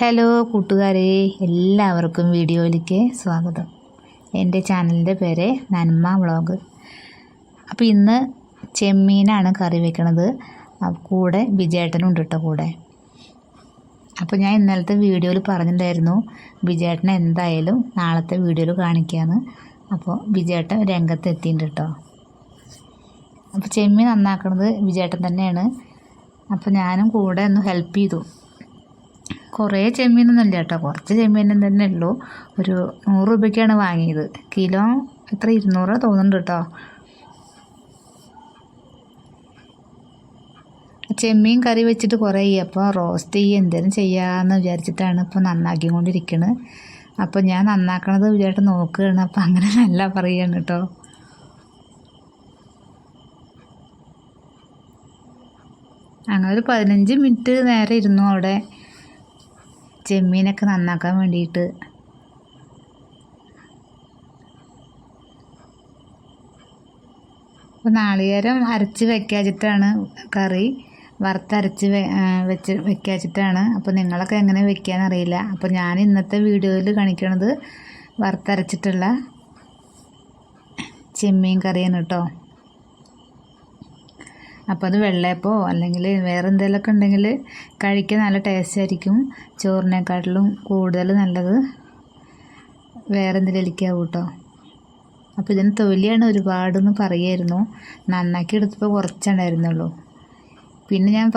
Hello കൂട്ടുകാരെ എല്ലാവർക്കും വീഡിയോയിലേക്ക് സ്വാഗതം. എന്റെ ചാനലിന്റെ പേര് നന്മ വ്ളോഗ്. അപ്പോൾ ഇന്ന് ചെമ്മീനാണ് കറി വെക്കണത്. കൂടെ ബിജേട്ടനും ഉണ്ട് കേട്ടോ കൂടെ. അപ്പോൾ ഞാൻ ഇന്നലത്തെ വീഡിയോയിൽ പറഞ്ഞിട്ടുണ്ടായിരുന്നു ബിജേട്ടനെ എന്തായാലും നാളത്തെ വീഡിയോയിൽ കാണിക്കാമെന്ന് അപ്പോൾ ബിജേട്ടൻ രംഗത്ത് എത്തിയിട്ടുണ്ട് കേട്ടോ അപ്പോൾ ചെമ്മീൻ നന്നാക്കണത് ബിജേട്ടൻ തന്നെയാണ്. അപ്പോൾ ഞാനും കൂടെ ഒന്ന് ഹെൽപ്പ് ചെയ്തു. കുറേ ചെമ്മീനൊന്നും ഇല്ല കേട്ടോ. കുറച്ച് ചെമ്മീനും തന്നെ ഉള്ളൂ. ഒരു നൂറ് രൂപയ്ക്കാണ് വാങ്ങിയത്. കിലോ എത്ര? ഇരുന്നൂറ് തോന്നുന്നുണ്ട് കേട്ടോ. ചെമ്മീൻ കറി വെച്ചിട്ട് കുറേ അപ്പോൾ റോസ്റ്റ് ചെയ്യുക എന്തെങ്കിലും ചെയ്യാമെന്ന് വിചാരിച്ചിട്ടാണ് ഇപ്പോൾ നന്നാക്കിക്കൊണ്ടിരിക്കുന്നത് അപ്പോൾ ഞാൻ നന്നാക്കണത് വിചാരിച്ചിട്ട് നോക്കുകയാണ്. അപ്പോൾ അങ്ങനെ നല്ല പറയുകയാണ് കേട്ടോ. അങ്ങനെ ഒരു പതിനഞ്ച് മിനിറ്റ് നേരെ ഇരുന്നു അവിടെ. ചെമ്മീനൊക്കെ നന്നാക്കാൻ വേണ്ടിയിട്ട്. അപ്പോൾ നാളികേരം അരച്ച് വെക്കാച്ചിട്ടാണ് കറി. വറുത്തരച്ച് വെച്ച് വെക്കാച്ചിട്ടാണ്. അപ്പോൾ നിങ്ങളൊക്കെ എങ്ങനെ വെക്കാന്നറിയില്ല. അപ്പോൾ ഞാൻ ഇന്നത്തെ വീഡിയോയിൽ കാണിക്കണത് വറുത്തരച്ചിട്ടുള്ള ചെമ്മീൻ കറിയാണ് കേട്ടോ. അപ്പോൾ അത് വെള്ളയപ്പോ അല്ലെങ്കിൽ വേറെ എന്തെങ്കിലുമൊക്കെ ഉണ്ടെങ്കിൽ കഴിക്കാൻ നല്ല ടേസ്റ്റ് ആയിരിക്കും. ചോറിനെക്കാട്ടിലും കൂടുതൽ നല്ലത് വേറെ എന്തെങ്കിലും എലിക്കാവും കേട്ടോ അപ്പോൾ ഇതിന് തൊലിയാണ് ഒരുപാടെന്ന് പറയായിരുന്നു. നന്നാക്കി എടുത്തപ്പോൾ കുറച്ചുണ്ടായിരുന്നുള്ളൂ പിന്നെ ഞാൻ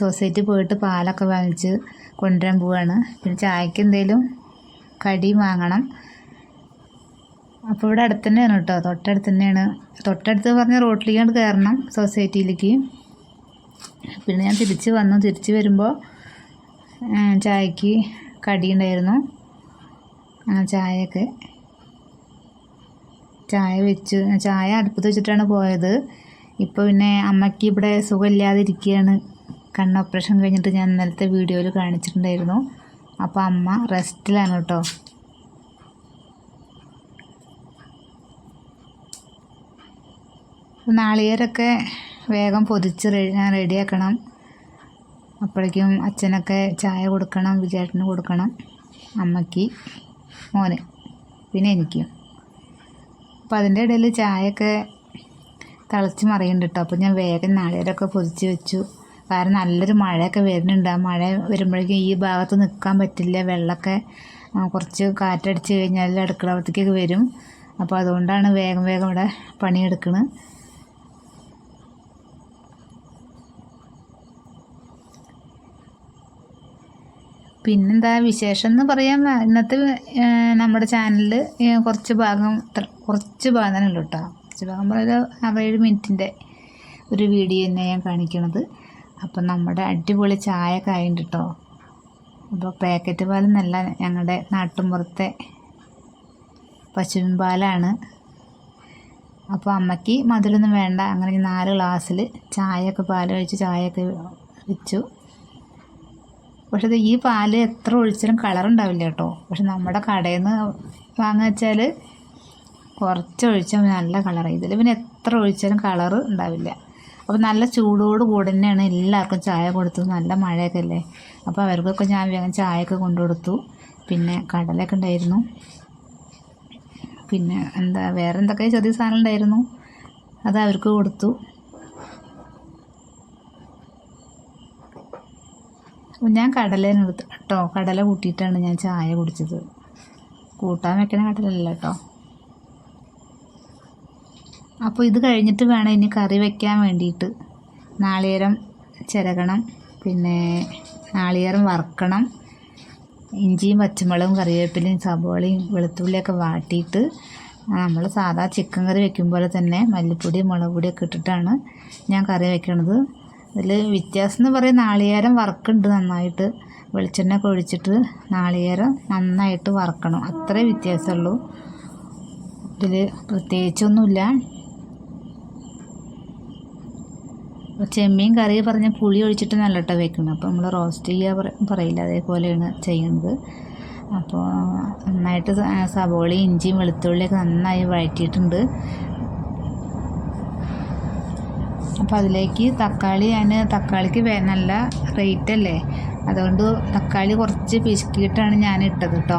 സൊസൈറ്റി പോയിട്ട് പാലൊക്കെ വാങ്ങിച്ച് കൊണ്ടുവരാൻ പോവാണ്. പിന്നെ ചായക്ക് എന്തെങ്കിലും കടി വാങ്ങണം. അപ്പോൾ ഇവിടെ അടുത്ത് തന്നെയാണ് കേട്ടോ. തൊട്ടടുത്ത് തന്നെയാണ്. തൊട്ടടുത്ത് പറഞ്ഞ റോട്ടിലേക്കാണ് കയറണം സൊസൈറ്റിയിലേക്ക്. പിന്നെ ഞാൻ തിരിച്ച് വന്നു. തിരിച്ച് വരുമ്പോൾ ചായക്ക് കടി ഉണ്ടായിരുന്നു. ആ ചായയൊക്കെ. ചായ വെച്ച്. ചായ അടുപ്പത്ത് വെച്ചിട്ടാണ് പോയത്. ഇപ്പോൾ പിന്നെ അമ്മയ്ക്ക് ഇവിടെ സുഖമില്ലാതെ ഇരിക്കുകയാണ് കണ്ണ് ഓപ്പറേഷൻ കഴിഞ്ഞിട്ട് ഞാൻ ഇന്നലത്തെ വീഡിയോയിൽ കാണിച്ചിട്ടുണ്ടായിരുന്നു. അപ്പോൾ അമ്മ റെസ്റ്റിലാണ് കേട്ടോ. നാളികേരൊക്കെ വേഗം പൊതിച്ച് റെഡിയാക്കണം. അപ്പോഴേക്കും അച്ഛനൊക്കെ ചായ കൊടുക്കണം വിചേട്ടന് കൊടുക്കണം അമ്മയ്ക്ക് മോനെ പിന്നെ എനിക്കും. അപ്പോൾ അതിന്റെ ഇടയിൽ ചായയൊക്കെ തിളച്ച് മറിയുന്നുണ്ട് കേട്ടോ അപ്പോൾ ഞാൻ വേഗം നാളികേരമൊക്കെ പൊതിച്ച് വെച്ചു. കാരണം നല്ലൊരു മഴയൊക്കെ വരുന്നുണ്ട്. ആ മഴ വരുമ്പോഴേക്കും ഈ ഭാഗത്ത് നിൽക്കാൻ പറ്റില്ല. വെള്ളമൊക്കെ കുറച്ച് കാറ്റടിച്ച് കഴിഞ്ഞാൽ അടുക്കള ഭാഗത്തേക്കൊക്കെ വരും. അപ്പോൾ അതുകൊണ്ടാണ് വേഗം വേഗം ഇവിടെ പണിയെടുക്കുന്നത് പിന്നെന്താ വിശേഷം എന്ന് പറയാം ഇന്നത്തെ നമ്മുടെ ചാനലിൽ കുറച്ച് ഭാഗം കുറച്ച് ഭാഗം തന്നെ ഉള്ളൂ കേട്ടോ കുറച്ച് ഭാഗം പറയുന്നത് അറേഴ് മിനിറ്റിന്റെ ഒരു വീഡിയോ തന്നെ ഞാൻ കാണിക്കണത്. അപ്പം നമ്മുടെ അടിപൊളി ചായ കായുണ്ട് കേട്ടോ അപ്പോൾ പാക്കറ്റ് പാലെന്നല്ല ഞങ്ങളുടെ നാട്ടുമ്പുറത്തെ പശുവിൻ പാലാണ്. അപ്പോൾ അമ്മയ്ക്ക് മധുരമൊന്നും വേണ്ട അങ്ങനെ നാല് ഗ്ലാസ്സിൽ ചായയൊക്കെ പാൽ ഒഴിച്ച് ചായയൊക്കെ വെച്ചു. പക്ഷെ ഈ പാൽ എത്ര ഒഴിച്ചാലും കളറുണ്ടാവില്ല കേട്ടോ. പക്ഷെ നമ്മുടെ കടയിൽ നിന്ന് വാങ്ങുക വെച്ചാൽ കുറച്ച് ഒഴിച്ചാൽ നല്ല കളറാണ് ഇതിൽ പിന്നെ എത്ര ഒഴിച്ചാലും കളർ ഉണ്ടാവില്ല. അപ്പോൾ നല്ല ചൂടോട് കൂടെ തന്നെയാണ് എല്ലാവർക്കും ചായ കൊടുത്തത്. നല്ല മഴയൊക്കെ അല്ലേ? അപ്പോൾ അവർക്കൊക്കെ ഞാൻ വേഗം ചായയൊക്കെ കൊണ്ടു കൊടുത്തു. പിന്നെ കടലൊക്കെ ഉണ്ടായിരുന്നു. പിന്നെ എന്താ വേറെ എന്തൊക്കെ ചെറിയ സാധനം ഉണ്ടായിരുന്നു? അത് അവർക്ക് കൊടുത്തു. ഞാൻ കടലേനെ എടുത്ത് കേട്ടോ കടല കൂട്ടിയിട്ടാണ് ഞാൻ ചായ കുടിച്ചത്. കൂട്ടാൻ വെക്കണ കടലല്ല കേട്ടോ. അപ്പോൾ ഇത് കഴിഞ്ഞിട്ട് വേണം ഇനി കറി വെക്കാൻ വേണ്ടിയിട്ട്. നാളികേരം ചിരകണം പിന്നെ നാളികേരം വറുക്കണം ഇഞ്ചിയും പച്ചമുളകും കറിവേപ്പിലയും സബോളയും വെളുത്തുള്ളിയൊക്കെ വാട്ടിയിട്ട് നമ്മൾ സാധാ ചിക്കൻ കറി വെക്കും പോലെ തന്നെ മല്ലിപ്പൊടി മുളക് പൊടിയൊക്കെ ഇട്ടിട്ടാണ് ഞാൻ കറി വെക്കണത്. ഇതിൽ വ്യത്യാസം എന്ന് പറയും നാളികേരം വറക്കുന്നുണ്ട് നന്നായിട്ട്. വെളിച്ചെണ്ണ ഒക്കെ ഒഴിച്ചിട്ട് നാളികേരം നന്നായിട്ട് വറക്കണം. അത്രേ വ്യത്യാസമുള്ളൂ ഇതിൽ പ്രത്യേകിച്ചൊന്നുമില്ല. ചെമ്മീൻ കറി പറഞ്ഞ പുളി ഒഴിച്ചിട്ട് നല്ല കേട്ടോ വെക്കുന്നത്. അപ്പോൾ നമ്മൾ റോസ്റ്റ് ചെയ്യുക പറ- പറയില്ല. അതേപോലെയാണ് ചെയ്യുന്നത്. അപ്പോൾ നന്നായിട്ട് സവോളയും ഇഞ്ചിയും വെളുത്തുള്ളിയൊക്കെ നന്നായി വഴറ്റിയിട്ടുണ്ട്. അപ്പോൾ അതിലേക്ക് തക്കാളി ഞാൻ തക്കാളിക്ക് നല്ല റേറ്റ് അല്ലേ? അതുകൊണ്ട് തക്കാളി കുറച്ച് പിശുക്കിയിട്ടാണ് ഞാൻ ഇട്ടത് കേട്ടോ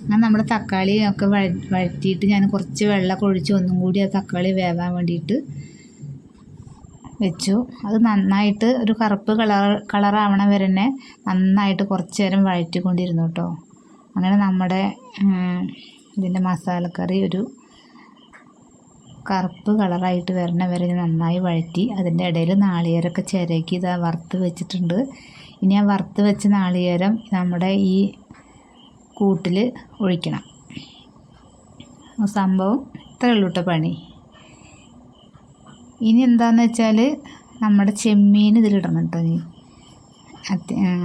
അങ്ങനെ നമ്മുടെ തക്കാളി ഒക്കെ വഴറ്റിയിട്ട് ഞാൻ കുറച്ച് വെള്ളമൊക്കെ ഒഴിച്ച് ഒന്നും കൂടി ആ തക്കാളി വേവാൻ വേണ്ടിയിട്ട് വെച്ചു. അത് നന്നായിട്ട് ഒരു കറുപ്പ് കളർ കളറാവണ വരെ തന്നെ നന്നായിട്ട് കുറച്ച് നേരം വഴറ്റിക്കൊണ്ടിരുന്നു കേട്ടോ അങ്ങനെ നമ്മുടെ ഇതിന്റെ മസാലക്കറി ഒരു കറുപ്പ് കളറായിട്ട് വരണ വരെ നന്നായി വഴറ്റി അതിന്റെ ഇടയിൽ നാളികേരമൊക്കെ ചിരക്കി ഇത് വറുത്ത് വെച്ചിട്ടുണ്ട്. ഇനി ആ വറുത്ത് വെച്ച നാളികേരം നമ്മുടെ ഈ കൂട്ടിൽ ഒഴിക്കണം. സംഭവം ഇത്രയേ ഉള്ളൂ കേട്ടോ പണി. ഇനി എന്താണെന്ന് വെച്ചാൽ നമ്മുടെ ചെമ്മീൻ ഇതിലിടണം കേട്ടോ ഇനി.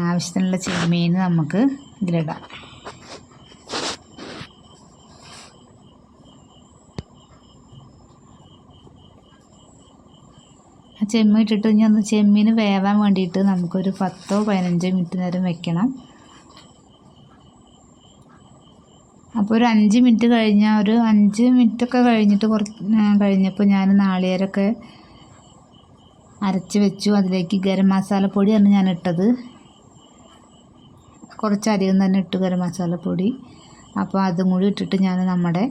ആവശ്യത്തിനുള്ള ചെമ്മീൻ നമുക്ക് ഇതിലിടാം. ചെമ്മീൻ ഇട്ടിട്ട് ഇനി ഒന്ന് ചെമ്മീൻ വേവാൻ വേണ്ടിയിട്ട് നമുക്കൊരു പത്തോ പതിനഞ്ചോ മിനിറ്റ് നേരം വെക്കണം. അപ്പോൾ ഒരു അഞ്ച് മിനിറ്റ് കഴിഞ്ഞാൽ ഒരു അഞ്ച് മിനിറ്റൊക്കെ കഴിഞ്ഞിട്ട് കുറച്ച് കഴിഞ്ഞപ്പോൾ ഞാൻ നാളികേരമൊക്കെ അരച്ച് വെച്ചു. അതിലേക്ക് ഗരം മസാലപ്പൊടിയാണ് ഞാൻ ഇട്ടത്. കുറച്ചധികം തന്നെ ഇട്ടു ഗരം മസാലപ്പൊടി അപ്പോൾ അതും കൂടി ഇട്ടിട്ട് ഞാൻ നമ്മുടെ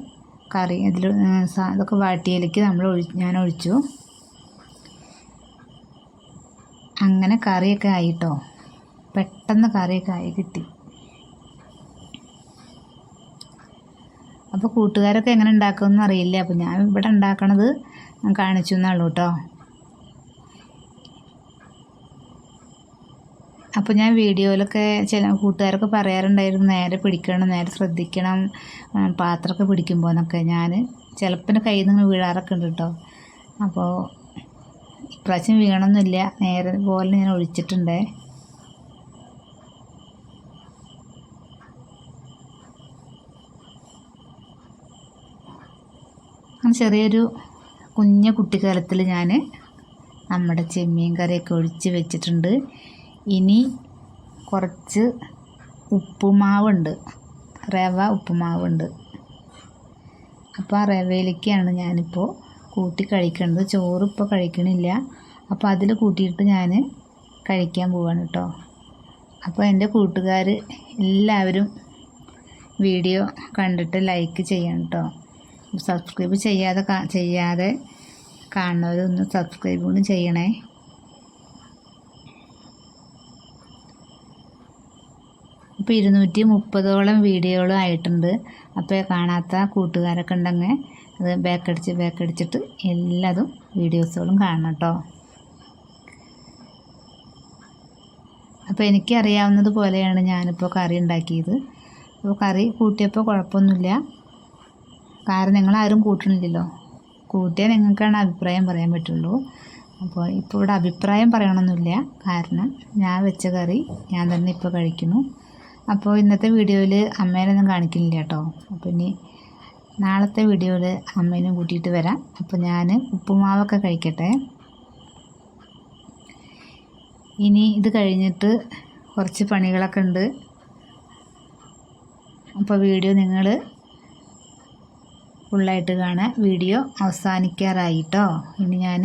കറി ഇതിൽ ഇതൊക്കെ വാട്ടിയിലേക്ക് നമ്മൾ ഒഴി ഞാൻ ഒഴിച്ചു. അങ്ങനെ കറിയൊക്കെ ആയിട്ടോ? പെട്ടെന്ന് കറിയൊക്കെ ആയി കിട്ടി. അപ്പോൾ കൂട്ടുകാരൊക്കെ എങ്ങനെ ഉണ്ടാക്കുമെന്ന് അറിയില്ല. അപ്പോൾ ഞാൻ ഇവിടെ ഉണ്ടാക്കണത് കാണിച്ചു എന്നുള്ളൂ കേട്ടോ അപ്പോൾ ഞാൻ വീഡിയോയിലൊക്കെ ചില കൂട്ടുകാരൊക്കെ പറയാറുണ്ടായിരുന്നു നേരെ പിടിക്കണം നേരെ ശ്രദ്ധിക്കണം പാത്രമൊക്കെ പിടിക്കുമ്പോൾ എന്നൊക്കെ. ഞാൻ ചിലപ്പോൾ കയ്യിൽ നിന്ന് വീഴാറൊക്കെ ഉണ്ട് കേട്ടോ അപ്പോൾ ഇപ്രാവശ്യം വീണൊന്നുമില്ല. നേരെ പോലെ ഞാൻ ഒഴിച്ചിട്ടുണ്ട്. ചെറിയൊരു കുഞ്ഞ കുട്ടിക്കാലത്തിൽ ഞാൻ നമ്മുടെ ചെമ്മീൻ കറിയൊക്കെ ഒഴിച്ച് വെച്ചിട്ടുണ്ട്. ഇനി കുറച്ച് ഉപ്പുമാവുണ്ട്. റവ ഉപ്പുമാവുണ്ട്. അപ്പോൾ ആ റവയിലേക്കാണ് ഞാനിപ്പോൾ കൂട്ടി കഴിക്കുന്നത് ചോറ് ഇപ്പോൾ കഴിക്കണില്ല. അപ്പോൾ അതിൽ കൂട്ടിയിട്ട് ഞാൻ കഴിക്കാൻ പോവാണ് കേട്ടോ അപ്പോൾ എന്റെ കൂട്ടുകാർ എല്ലാവരും വീഡിയോ കണ്ടിട്ട് ലൈക്ക് ചെയ്യണം കേട്ടോ സബ്സ്ക്രൈബ് ചെയ്യാതെ ചെയ്യാതെ കാണുന്നവരൊന്ന് സബ്സ്ക്രൈബ് കൂടി ചെയ്യണേ. ഇപ്പോൾ ഇരുന്നൂറ്റി മുപ്പതോളം വീഡിയോകളും ആയിട്ടുണ്ട്. അപ്പോൾ കാണാത്ത കൂട്ടുകാരൊക്കെ ഉണ്ടെങ്കിൽ അത് ബാക്കടിച്ച് ബാക്കടിച്ചിട്ട് എല്ലാതും വീഡിയോസുകളും കാണണം കേട്ടോ. അപ്പോൾ എനിക്കറിയാവുന്നത് പോലെയാണ് ഞാനിപ്പോൾ കറി ഉണ്ടാക്കിയത്. അപ്പോൾ കറി കൂട്ടിയപ്പോൾ കുഴപ്പമൊന്നുമില്ല. കാരണം നിങ്ങളാരും കൂട്ടണില്ലല്ലോ. കൂട്ടിയാൽ നിങ്ങൾക്കാണ് അഭിപ്രായം പറയാൻ പറ്റുള്ളൂ. അപ്പോൾ ഇപ്പോൾ ഇവിടെ അഭിപ്രായം പറയണമെന്നില്ല കാരണം ഞാൻ വെച്ച കറി ഞാൻ തന്നെ ഇപ്പോൾ കഴിക്കുന്നു. അപ്പോൾ ഇന്നത്തെ വീഡിയോയിൽ അമ്മേനൊന്നും കാണിക്കുന്നില്ല കേട്ടോ. അപ്പോൾ ഇനി നാളത്തെ വീഡിയോയിൽ അമ്മേനും കൂട്ടിയിട്ട് വരാം. അപ്പോൾ ഞാൻ ഉപ്പുമാവൊക്കെ കഴിക്കട്ടെ. ഇനി ഇത് കഴിഞ്ഞിട്ട് കുറച്ച് പണികളൊക്കെ ഉണ്ട്. അപ്പോൾ വീഡിയോ നിങ്ങൾ ഫുള്ളായിട്ട് കാണാൻ വീഡിയോ അവസാനിക്കാറായിട്ടോ ഇനി ഞാൻ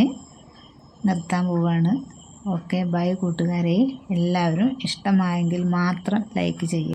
നിർത്താൻ പോവുകയാണ് ഓക്കെ ബൈ കൂട്ടുകാരെ. എല്ലാവരും ഇഷ്ടമായെങ്കിൽ മാത്രം ലൈക്ക് ചെയ്യുക